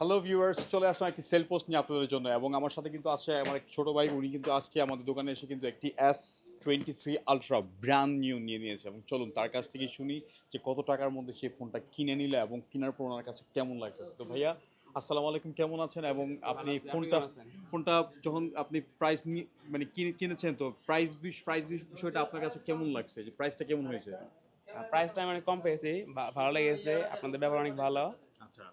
Hello viewers চলে আসলাম একটি sell post নিয়ে আপনাদের জন্য এবং আমার সাথে কিন্তু আছে আমার এক ছোট ভাই উনি কিন্তু আজকে আমাদের দোকানে এসে কিন্তু একটি S twenty three ultra brand new নিয়ে নিয়েছে এবং চলুন তার কাছ থেকে শুনি যে কত টাকার মধ্যে সেই ফোনটা কিনে নিলে এবং কেনার পর ওনার কাছে কেমন লাগতেছে। তো ভাইয়া আসসালামু আলাইকুম কেমন আছেন এবং আপনি ফোনটা ফোনটা যখন আপনি প্রাইস মানে কিনে কিনেছেন তো প্রাইস প্রাইস বিষয়টা আপনার কাছে কেমন লাগছে? যে প্রাইসটা কেমন হয়েছে? প্রাইসটা আমি অনেক কম পেয়েছি ভালো লেগেছে আপনাদের ব্যবহার অনেক ভালো। আচ্ছা।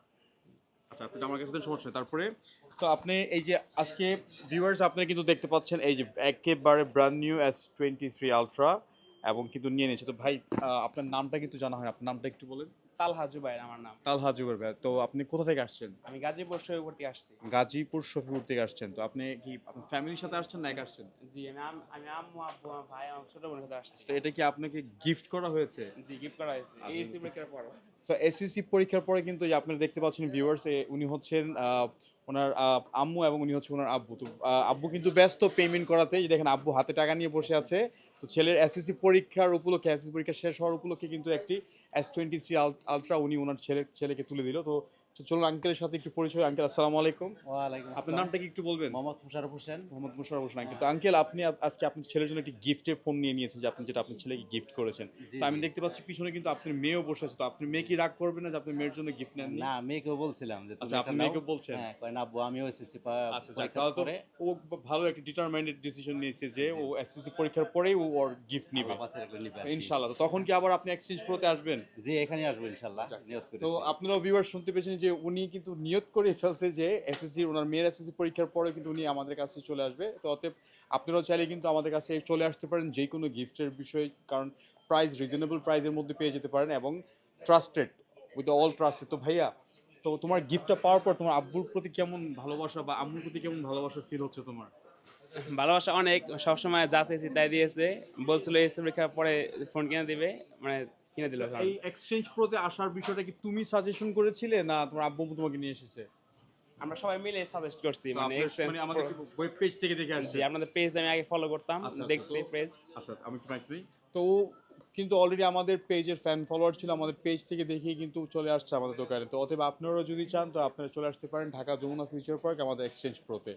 আচ্ছা আপনি আমার কাছে সমস্যা নেই। তারপরে তো আপনি এই যে আজকে ভিউয়ার্স আপনারা কিন্তু দেখতে পাচ্ছেন এই যে একেবারে brand new S twenty three ultra এবং কিন্তু নিয়ে নিয়েছে। তো ভাই আপনার নামটা কিন্তু জানা হয় আপনার নামটা একটু বলেন। তালহা জুবাইর আমার নাম। তালহা জুবের ভাই। তো আপনি কোথা থেকে আসছেন? আমি গাজীপুর শরীরপুর থেকে আসছি। গাজীপুর শফিপুর থেকে আসছেন। তো আপনি কি আপনার ফ্যামিলির সাথে আসছেন না একা আসছেন? জি আমি আম- আমি আম্মু আব্বু আমার ভাই আমার ছোট বোনের সাথে আসছি। তো এটা কি আপনাকে গিফট করা হয়েছে? জি গিফট করা হয়েছে। এই পর সো এসএসসি পরীক্ষার পরে কিন্তু আপনারা দেখতে পাচ্ছেন ভিউয়ার্স উনি হচ্ছেন ওনার আম্মু এবং উনি হচ্ছে ওনার আব্বু। তো আব্বু কিন্তু ব্যস্ত পেমেন্ট করাতে দেখেন আব্বু হাতে টাকা নিয়ে বসে আছে। তো ছেলের এসএসসি পরীক্ষার উপলক্ষে এসএসসি পরীক্ষা শেষ হওয়ার উপলক্ষে কিন্তু একটি এস টোয়েন্টি থ্রি আলট্রা উনি ওনার ছেলের ছেলেকে তুলে দিল। তো তো চলুন আঙ্কেলের সাথে একটু পরিচয়। আঙ্কেল আসসালামু আলাইকুম। ওয়ালাইকুম আপনার নামটা কি একটু বলবেন? মোহাম্মদ মুশারফ হোসেন। মোহাম্মদ মুশারফ হোসেন আঙ্কেল তো আঙ্কেল আপনি আজকে আপনার ছেলের জন্য একটি গিফটের ফোন নিয়ে নিয়েছেন যে আপনি যেটা আপনার ছেলেকে গিফট করেছেন। তো আমি দেখতে পাচ্ছি পিছনে কিন্তু আপনার মেয়েও বসে আছে। তো আপনি মেয়ে কি রাগ করবেন না যে আপনি মেয়ের জন্য গিফট নেন না মেয়েকেও বলছিলাম যে আচ্ছা, আপনি। মেয়েকেও বলছেন? হ্যাঁ কয় না আব্বু আমিও এসেছি আচ্ছা তাহলে তো ও ভালো একটা ডিটারমাইন্ডেড ডিসিশন নিয়েছে যে ও এসএসসি পরীক্ষার পরেই ও ওর গিফট নিবে। ইনশাআল্লাহ। তো তখন কি আবার আপনি এক্সচেঞ্জ প্রোতে আসবেন? জি এখানে আসব ইনশাআল্লাহ নিয়ত করেছি। তো আপনারা ভিউয়ার শুনতে পেয়েছেন যে উনি কিন্তু নিয়ত করে ফেলছে যে এসএসসি ওনার মেয়ের এসএসসি পরীক্ষার পরে কিন্তু উনি আমাদের কাছে চলে আসবে। তো অতএব আপনারাও চাইলে কিন্তু আমাদের কাছে চলে আসতে পারেন যে কোনো গিফটের বিষয়ে, কারণ প্রাইস রিজনেবল প্রাইসের মধ্যে পেয়ে যেতে পারেন এবং ট্রাস্টেড উইথ অল ট্রাস্টেড তো ভাইয়া, তো তোমার গিফটটা পাওয়ার পর তোমার আব্বুর প্রতি কেমন ভালোবাসা বা আম্মুর প্রতি কেমন ভালোবাসা ফিল হচ্ছে তোমার? ভালোবাসা অনেক, সবসময় যা চাইছি তাই দিয়েছে। বলছিল এসি পরীক্ষার পরে ফোন কিনে দিবে মানে কিনে দিল এই এক্সচেঞ্জ প্রোতে আসার বিষয়টা কি তুমি সাজেশন করেছিলে না তোমার আব্বু তোমাকে নিয়ে এসেছে? আমরা সবাই মিলে সাজেস্ট করছি মানে এক্সচেঞ্জ মানে আমাদের ওয়েব পেজ থেকে দেখে আসছে? আপনাদের পেজ আমি আগে ফলো করতাম আচ্ছা, দেখছি তো- পেজ আচ্ছা আমি একটু তো কিন্তু অলরেডি আমাদের পেজের ফ্যান ফলোয়ার ছিল আমাদের পেজ থেকে দেখেই কিন্তু চলে আসছে আমাদের দোকানে। তো অতএব আপনারাও যদি চান তো আপনারা চলে আসতে পারেন ঢাকা যমুনা ফিউচার পার্ক আমাদের এক্সচেঞ্জ প্রোতে